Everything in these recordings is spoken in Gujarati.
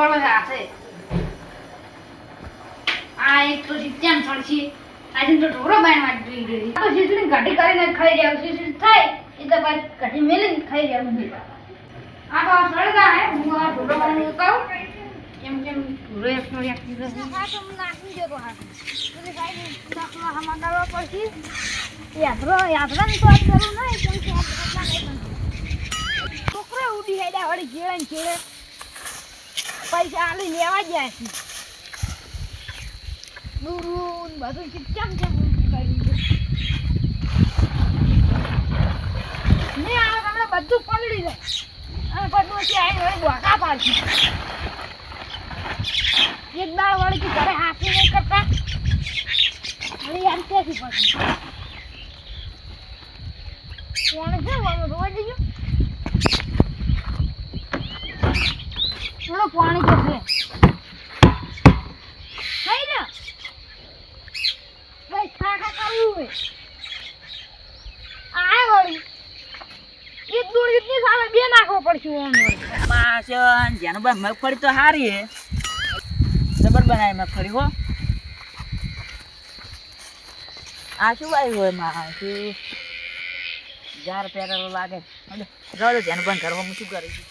ફળ હશે આ એક તો શિક્ષણ ફળ છે. આજે તો ઢોરો બાયમાં જોઈ ગઈ આ તો શીશડી ઘાટી કરીને ખાઈ રહ્યા છે. થાય, એ તો પછી ઘાટી મેલીને ખાઈ રહ્યા છે. આ તો સળગા હે. હું આ ઢોરો બાય કહું. કેમ કેમ ઢોરો એક નો એક છે? હા, તો મને નાખી દેતો હા. પેલી સાઈડ નાખવા હમણાં કરવા પડશે. યાત્રો યાત્રાની તો આજ જરૂર નહીં કેમ કે આ. છોકરો ઉડી હેડ્યા વળી ને ઘેરે પૈસા આલી લેવા ગયા છે. દૂરું બધું છે કરી દીધું ને આ તમને બધું પલળી જાય. અને બધું પછી આવીને વળી બોકા પાડશે. એક દાળ વાળી તું ઘરે હાથી નહીં કરતા. વળી યાર ક્યાંથી પછી કોણ છે? આમ રોવા દેજો પાણી તો છે. થઈ ભાઈ ખા ખા કરવું હોય આ બે નાખવો પડશે ઓમ બા મગફળી તો સારી હે. જબર બનાવી મગફળી, હો. આ શું આવ્યું હોયમાં શું? જાર પહેરેલો લાગે. રડો જેનું પણ કરવા હું શું કરું છું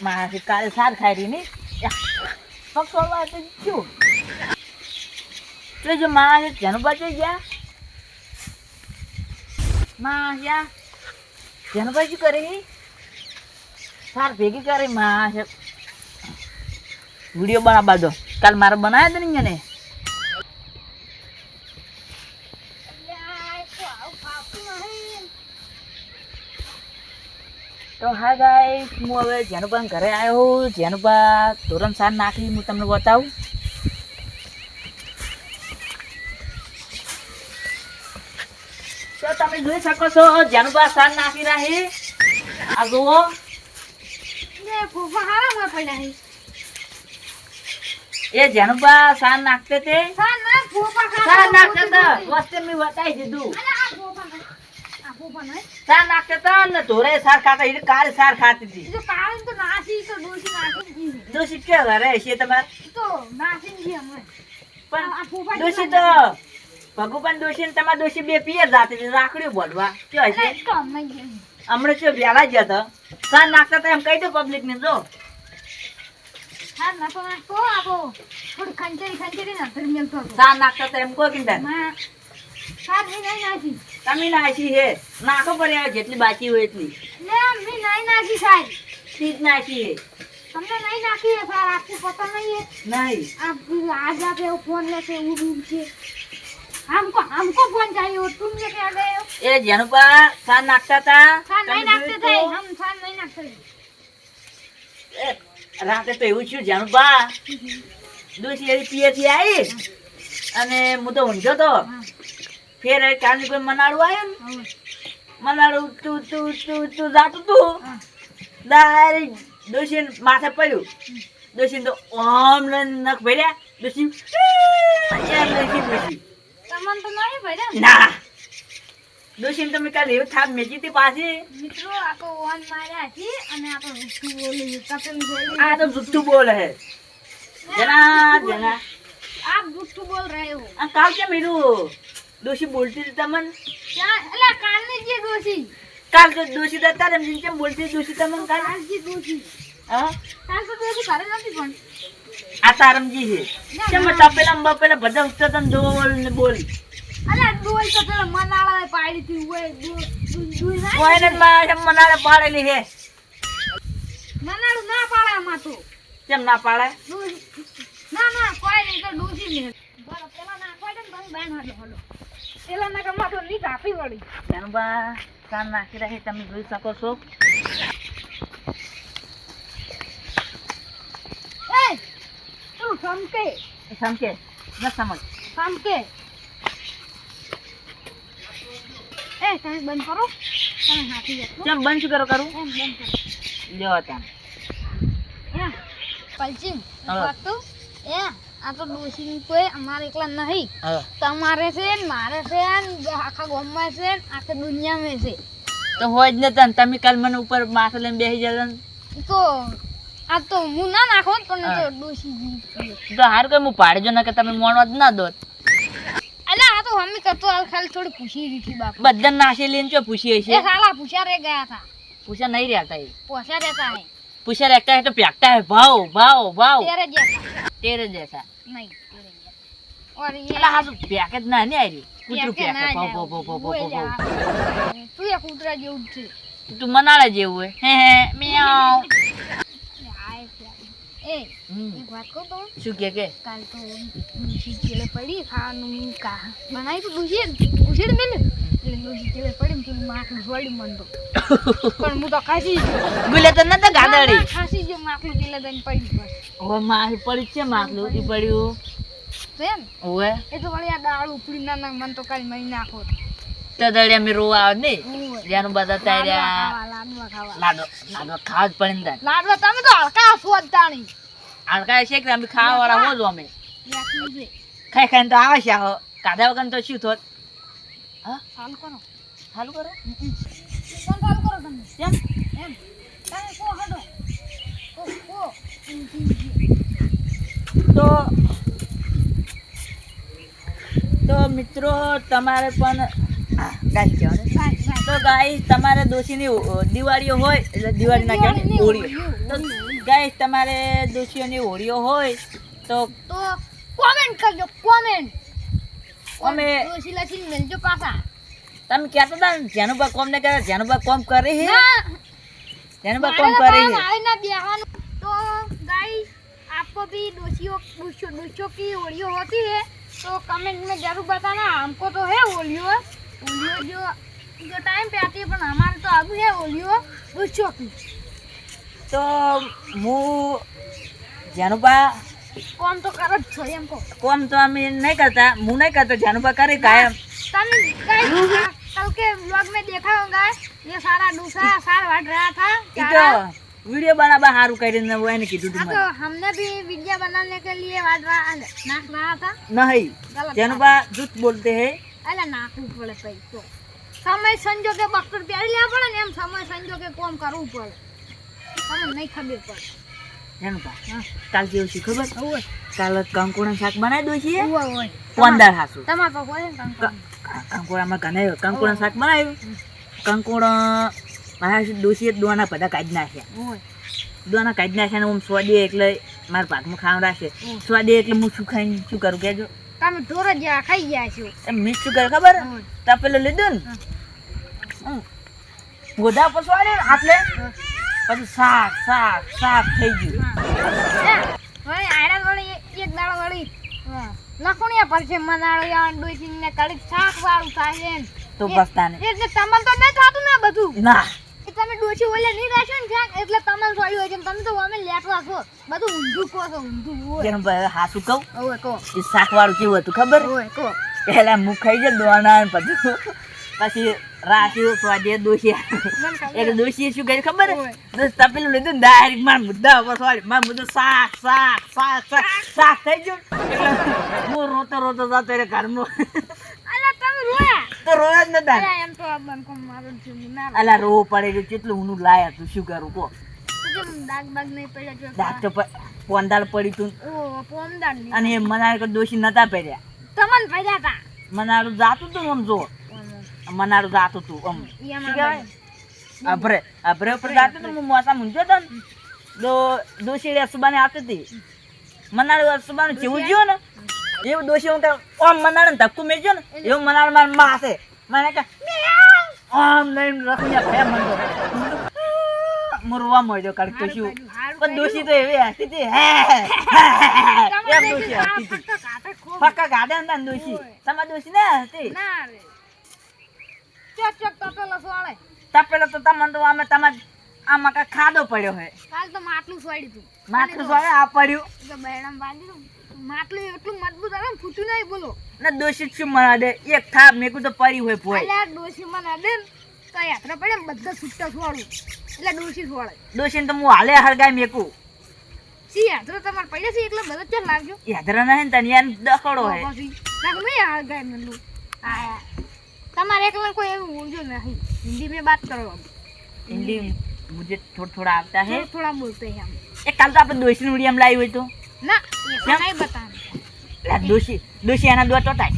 માં કાલે સાર ખાઈ રહી ની પકડવા તો શું જો માં જેનું બચી ગયા. માં યા જેનું ભાઈ શું કરી સાર ભેગી કરી માં છે વીડિયો બનાવવા દો. કાલ મારે બનાવ્યા હતા ને એને તો હા ગાય હું હવે જેનુબા ઘરે આવ્યો જેનુબા ધોરણ સાર નાખી હું તમને બતાવું. તો તમે જોઈ શકો છો જેનુબા સાર નાખી રહી આ જુઓ. એ જેનુબા સાર નાખતે તે. સાર નાખતે વસ્તે મેં બતાવી દીધું. ફૂફા નહીં. સાર નાખતા હતા ને ધોરે સાર ખાતા એટલે કાલે સાર ખાતી હતી તો કાળીને તો નાસી તો જી છે. દોષી કે ઘરે છે તમારે તો નાસીને જી અમે. પણ જેવા તો ભગવાન દોષી ને તમારા દોષી બે પિયર જાતી હતી રાખડ્યું બોલવા અરે હશે તો. હમણાં શું વહેલા જ હતા સાર નાખતા હતા એમ કહી દો પબ્લિક ને જો સાર નતો નાખતો, આ તો થોડી ખંચેરી સાર નાખતા હતા એમ કહો કે નાખી. તમે નાખી હે નાખો પડે આવે જેટલી બાકી હોય એટલી લે, મેં નહીં નાખી સાર. તીજ નાખી હે તમને નહીં નાખી એ સાર આખું પતા નહીં એ. નહીં આ પેલું આજ આપે એવો ફોન લેશે એવું બૂમ છે हमको हमको फोन चाहिए और तुम लेके आ गए हो એ જેનું પા સાર નાખતા હતા सार તમે नहीं नाचते थे જોયું हम सार नहीं नाचते थे તો? એ, રાતે તો એવું થયું જેનું પા દોષી એવી પિયરથી આવી અને હું તો ઊંઝો તો हाँ, ફેર એ ચાંદીભાઈ મનાડું આવ્યો ને? મનાડું તું તું તું તું જાતું તું. દારી ડોશી માથે પડ્યું. ડોશી તો ઓમ નખ ભર્યા. ડોશી ડોશી તમને તો નહીં ભર્યા ના? દોશીને તમે કાલે એવું થાપ મેચી હતી પાછી. મિત્રો આખો ઓન માર્યા છે અને આપણે જુઠ્ઠું બોલે કપિલ બોલે આ તો જુઠ્ઠું બોલે હે જના જના આ જુઠ્ઠું બોલ રહ્યો આ કાલ કેમ હીરું? ડોશી બોલતી હતી તમને? એટલે કાલની જે ડોશી. કાલ તો ડોશી હતા રમજી કેમ બોલતી ડોશી તમને કાલ? આજે ડોશી. હા? કાલ તો ડોશી ઘરે નથી પણ. આ તારમજી છે. કેમ તા પેલા બધા ઉસ્તા તને દોલ ને બોલ? અલા ડોલ તો પેલા મનાળા પાડી હતી ઓય ડોલ ના ઓય ને મનાળા પાડેલી હે મનાળું ના પાડે આમાં તો. કેમ ના પાડે? ના ના કોઈ ને તો ડોશી ને બરાબર પેલા ના કોઈ ને બંધ બાંધ હાલો હાલો. પેલા ના કમા તો ની કાપી વળી તેનું બા કાન નાખી રહી તમે જોઈ શકો છો એ તું સમકે એ સમકે ન સમજ સમકે એ તમે બંધ કરો તમે હાથી જતો કેમ બંધ શું કરો કરું એમ બંધ કરો લ્યો ત્યાં એ પલચી હા. વાત તો એ આ તો ડોશી કોઈ અમારે એકલા નહીં. તમારે છે ને મારે છે ને આખા ગામમાં છે ને આખી દુનિયામાં છે. તો હોય જ ને તને. તમે કાલ મને ઉપર માથે લઈને બેસી જતા તો આ તો હું ના નાખો પણ એ તો ડોશી કઈ તો હારું કે હું પાડજો કે તમે મોણવા જ ના દોત. અલા આ તો હમી કરતો હાલ ખાલી થોડી પૂછી દીધી બાપ. બધા નાશી લઈને ચો પૂછી એ છે સાલા પૂછ્યા રે ગયા था પૂછા નહીં રહેતા એ. પોછા રહેતા પૂછા રહેતા है तो प्याकता है भाव भाव भाव तेरे जैसा तेरे जैसा नहीं तेरे जैसा और ये अला हाँ तो प्याक જ ના ને આરી કૂતરું પ્યાકે ના પ્યાક ભાવ જાવ. ભાવ ભાવ ભાવ બોય ભાવ જા. તું એ કૂતરા જેવું જ છે તું મનાળા જેવું હોય હે હે મિયાઉ આય છે. એ હમ. એક વાત કહું તો શું કે કે કાલ તો ડોશી ચેલે પડી ખાવાનું કા બનાવી તો ડોશી ઉછેડ મેં માટલું છોડી મન તો. પણ હું તો ખાસી ગુલે તો નતા ગાદડી. ખાસી જ માટલું ગીલે દઈને પડી બસ ઓય માહી પડી છે માખલું ઈ પડ્યું. એમ ઓય એ તો વળી આ દાળ ઉપડી ના ના મન તો કાલ મરી નાખો તદળિયા દળિયા મે રોવા આવે ને ઓય. બધા ખાવા. લાડો લાડો ખાવા જ પડી ને લાડો તમે તો હલકા નહીં આડકા છે કે અમે ખાવા વાળા હો જો અમે? ખાઈ ખાઈને તો આવે. છે કાધા વગર તો શું થોત? હા? ચાલુ કરો. ચાલુ કરો. ચાલુ કરો તમે. એમ એમ. તમે કો હડો કો કો. તો તો મિત્રો તમારે પણ ગાય તો ગાય તમારે દોશીની દિવાળીઓ હોય એટલે દિવાળી ના? કહેવાય હોળીઓ તો ગાય તમારે દોશીઓની હોળીઓ હોય તો તો કોમેન્ટ કરજો કોમેન્ટ અમે દોશી લખીને મેલજો પાછા. તમે કહેતા હતા ને જેનું બા કોમ ને કરે જેનું બા કોમ કરે છે ના જેનું બા મારે કોમ તો કરે પણ છે મારે ના બેહવાનું તો गाइस आपको भी दोषियों दोषियों दोषियों की होलियो होती है तो कमेंट में जरूर बताना हमको तो है होलियो होलियो जो जो टाइम पे आती है पर हमारे तो अब है होलियो दोषियों की તો હું જેનું બા कौन तो कर છો એમ કો કોમ તો અમે નહીં કરતા હું નહીં કરતો જેનું બા કરે કાયમ तन गाइस कल के व्लॉग में देखा होगा ये सारा दूसरा सार बढ़ रहा था ઈ તો चारा। વિડીયો બનાવવા સારું કરીને હું એને કીધું हाँ તું तो મને हमने भी वीडियो बनाने के लिए वाट रहा नाक रहा था નહીં गलत જેનું था। બા જૂઠ બોલતે હે અલા નાખવું પડે પૈસો સમય સંજોગે બક્કર પહેરી લેવા પડે ને એમ સમય સંજોગે કોમ કરવું પડે તમને નહીં ખબર પડે જેનું બા કાલ કેવું છે ખબર ઓય કાલ કંકુણા શાક બનાવી દઉં છીએ ઓય ઓય કોંદાળ હાસુ તમાર તો હોય ને કંકુ. કંકુડામાં ઘણા કંકુણા શાક બનાવ્યું. કંકુડા મારા ડોસીએ દોના બધા કાઢી નાખ્યા દોના કાઢી નાખ્યા ને હું સ્વાદે એટલે મારા પાકમાં ખાવા રાખે. સ્વાદે એટલે હું શું ખાઈને શું કરું કહેજો. તમે ઢોર જ્યાં જેવા ખાઈ ગયા છો. એમ મીઠ શું કરે ખબર? તપેલો તપેલું લીધું ને. ગોધા પર સ્વાડે ને આટલે પછી શાક શાક શાક થઈ ગયું. એક- દાડો વળી. લખુણિયા પર છે મનાળો યાન ડોઈસિંગ ને કડક શાક વાળું થાય એમ. તો પસ્તાને એટલે તમને તો નહીં થતું ને બધું? ના. તમે ડોશી ઓલે નહીં રાખ્યો ને શાક એટલે તમને સોડ્યું હોય છે ને તમે તો અમે લેટવા છો. બધું ઊંધું કહો છો ઊંધું હોય. જેનું ભાઈ હાસું કહું? ઓય કહો. એ શાક વાળું કેવું હતું ખબર? ઓય કહો. પહેલા મુખ ખાઈ જાય દોણા ને પછી પછી રાખ્યું સ્વાદે દોશી એક દોશી શું કહે ખબર તપેલું લીધું ડાયરેક્ટ મારા મુદ્દા ઉપર સ્વાડી મારા મુદ્દા શાક શાક શાક શાક શાક થઈ ગયું એટલે હું રોતો રોતો જતો એટલે ઘરમાં અલા રોવું પડે કેટલું ઊનું લાયા તું શું કરું કો દાગ બાગ નહીં પડ્યા દાંત તો પોંદાળ પડી તું અને કે દોશી નતા પહેર્યા તમને પડ્યા તા મનાળું જાતું તું આમ જો મનાળું જાતું તું આમ. શું કહેવાય? અભરે અભરે ઉપર જાતું તું હું મોસા મૂંઝ્યો તો ને તો દોશી અસુબાને આપતી હતી. મનાળું અસુબાનું જેવું જ્યું ને એવું દોશી હું ઓમ મનાળ ને ધક્કું મેળ્યો ને એવું મનાડ મારમાં હશે. મને કે આમ લઈને રખડ્યા ભયા મંદો મરવા મળ્યો કારણ કે શું પણ દોશી તો એવી હસતી હતી હે એમ દોશી હતી. ફક્કા ગાડા હતા દોશી. તમારી દોશી ના હતી? ચોક ચક તપેલો સોળે તપેલો તો તમને તો અમે તમારે આમાં કાંઈ ખાડો પડ્યો હોય કાલ તો માટલું સોડી તું. માટલું સોડે આ પડ્યું. તો બેડામ બાંધી માટલું એટલું મજબૂત આવે ને ફૂટ્યું નહીં બોલો. ને દોષિત શું મના દે? એક થાપ મેકું તો પડી હોય ભોય. એટલે ડોશી મના દે ને તો યાત્રા પડે બધા છૂટા છોડું. એટલે ડોશી છોડે. દોશીને તો હું હાલે હળગાઈ મેકું. સી યાત્રા તમારે પડ્યા છે? એટલે બધા ચાલ લાગજો. યાત્રા નહીં તને યાર દખડો હે નાખ મેં હાલ ગાય મેલું હા તમારે એકલા કોઈ એવું ઊંઝો નહીં हिंदी में बात करो अब हिंदी मुझे थोड़ा थोड़ा आता है थोड़ा थोड़ा बोलते हैं हम એ કાલ તો આપણે દોશી ઉડી એમ લાવી હોય તો ના એ તો કેમ? નહીં બતાવે એટલે દોશી દોશી એના દોત ટોટાય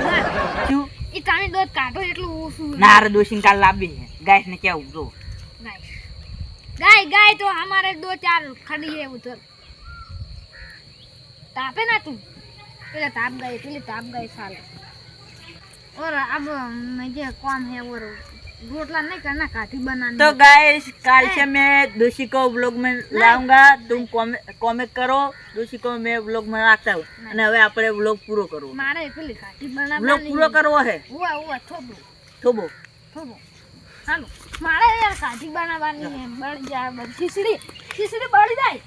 ના શું એ તમે દૂધ કાઢો એટલું ઓછું ના અરે દોશીને કાલ લાવી ગાય ને કેવું જો ગાય ગાય ગાય તો हमारे दो चार खड़ी है उधर तापे ना तू पहले ताप गए पहले ताप गए साले और अब मुझे काम है और रोटला नहीं करना काठी बनानी तो गाइस काल से मैं दोषी को ब्लॉग में लाऊंगा तुम कमेंट करो दोषी को मैं ब्लॉग में રાખતા હું અને હવે આપણે બ્લોગ પૂરો કરવો मारे पहले काठी બ્લોગ बनानी પૂરો કરવો હે हुआ हुआ થોબો થોબો થોબો હાલો મારે યાર કાઠી બનાવવાની છે બળી જાય બધી ખીચડી ખીચડી બળી જાય